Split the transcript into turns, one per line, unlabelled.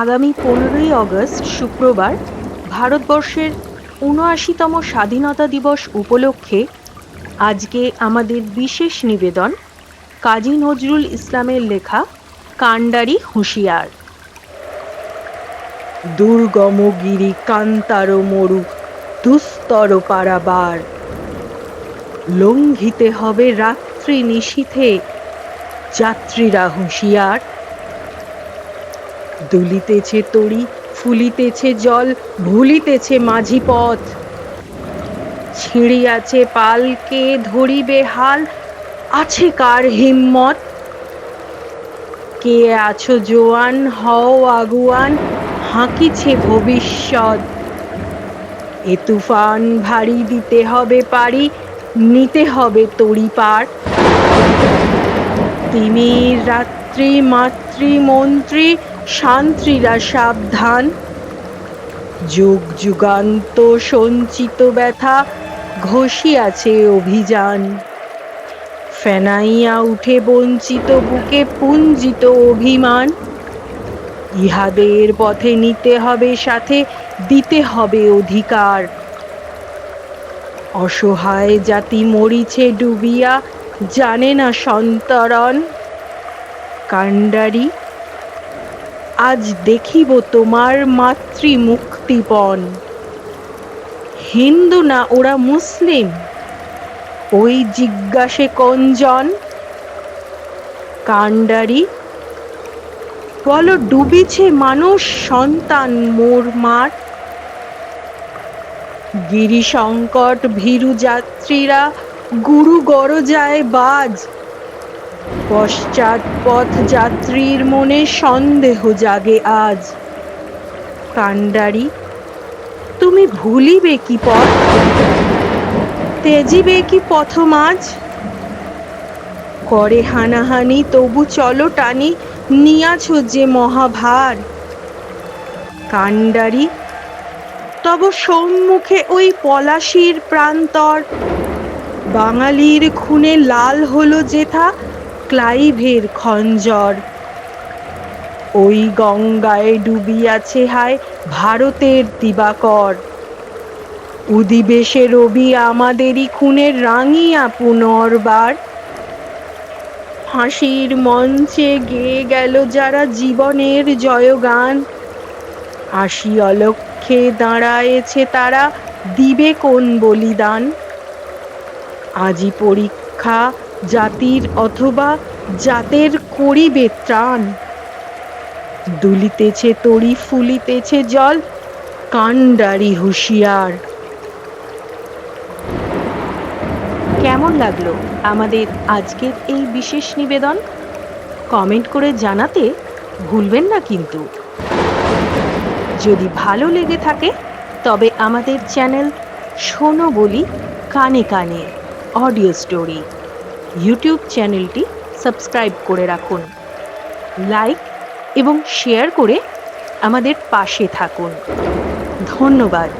আগামী পনেরোই আগস্ট শুক্রবার ভারতবর্ষের উনআশিতম স্বাধীনতা দিবস উপলক্ষে আজকে আমাদের বিশেষ নিবেদন কাজী নজরুল ইসলামের লেখা কাণ্ডারি হুঁশিয়ার। দুর্গম গিরি কান্তার মরু, দুস্তর পারাবার। লঙ্ঘিতে হবে রাত্রি নিশীথে যাত্রীরা হুঁশিয়ার। দুলিতেছে তড়ি, ফুলিতেছে জল, ভুলিতেছে মাঝি পথ। ছিঁড়িয়াছে পালকে ধরিবে হাল, আছে কার হিম্মত? কে আছো জোয়ান, হও আগুয়ান, হাঁকিছে ভবিষ্যৎ। এ তুফান ভারী দিতে হবে পারি, নিতে হবে তড়ি পার। তিমির রাত্রি মাতৃ মন্ত্রী শান্ত্রীরা সাবধান। যুগ যুগান্ত সঞ্চিত ব্যথা ঘষিয়াছে অভিযান। ফেনাইয়া উঠে বঞ্চিত বুকে পুঞ্জিত অভিমান। ইহাদের পথে নিতে হবে সাথে, দিতে হবে অধিকার। অসহায় জাতি মরিছে ডুবিয়া, জানে না সন্তরণ। কাণ্ডারি আজ দেখিব তোমার মাতৃ মুক্তিপণ হিন্দু না ওরা মুসলিম? ওই জিজ্ঞাসে কঞ্জন। কাণ্ডারি? বলো, ডুবিছে মানুষ সন্তান মোর মার? গিরি সংকট ভীরু যাত্রীরা গুরু গরজায় বাজ। পশ্চাৎ পথ যাত্রীর মনে সন্দেহ জাগে আজ। কাণ্ডারি, তুমি ভুলিবে কি পথ? তেজিবে কি পথমাজ করে হানাহানি, তবু চলো টানি, নিয়াছ যে মহাভার। কাণ্ডারি, তব সম্মুখে ওই পলাশির প্রান্তর। বাঙালির খুনে লাল হলো যেথা ক্লাইভের খঞ্জর। ওই গঙ্গায় ডুবিয়াছে হায় ভারতের দিবাকর। উদিবেশে রবি আমাদেরই খুনের রাঙিয়া পুনর্বার। হাসির মঞ্চে গেয়ে গেল যারা জীবনের জয়গান। আশি অলক্ষে দাঁড়ায়েছে তারা দিবে কোন বলিদান? আজি পরীক্ষা জাতির অথবা জাতের করিবে ত্রাণ। দুলিতেছে তড়ি ফুলিতেছে জল কান্ডারি হুঁশিয়ার। কেমন লাগল আমাদের আজকের এই বিশেষ নিবেদন? কমেন্ট করে জানাতে ভুলবেন না কিন্তু। যদি ভালো লেগে থাকে, তবে আমাদের চ্যানেল শোনো বলি কানে কানে, অডিও স্টোরি। ইউটিউব চ্যানেলটি সাবস্ক্রাইব করে রাখুন। লাইক এবং শেয়ার করে আমাদের পাশে থাকুন। ধন্যবাদ।